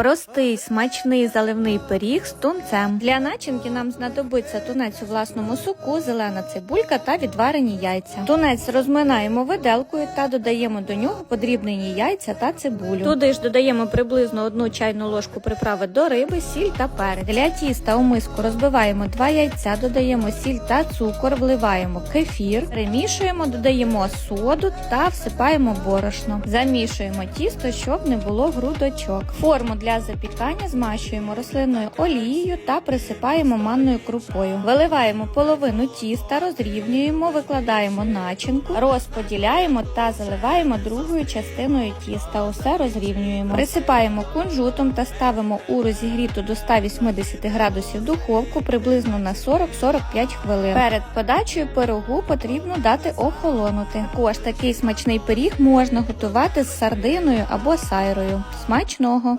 Простий, смачний заливний пиріг з тунцем. Для начинки нам знадобиться тунець у власному соку, зелена цибулька та відварені яйця. Тунець розминаємо виделкою та додаємо до нього подрібнені яйця та цибулю. Туди ж додаємо приблизно одну чайну ложку приправи до риби, сіль та перець. Для тіста у миску розбиваємо два яйця, додаємо сіль та цукор, вливаємо кефір, перемішуємо, додаємо соду та всипаємо борошно. Замішуємо тісто, щоб не було грудочок. Форму для запікання змащуємо рослинною олією та присипаємо манною крупою. Виливаємо половину тіста, розрівнюємо, викладаємо начинку, розподіляємо та заливаємо другою частиною тіста. Усе розрівнюємо. Присипаємо кунжутом та ставимо у розігріту до 180 градусів духовку приблизно на 40-45 хвилин. Перед подачею пирогу потрібно дати охолонути. Також такий смачний пиріг можна готувати з сардиною або сайрою. Смачного!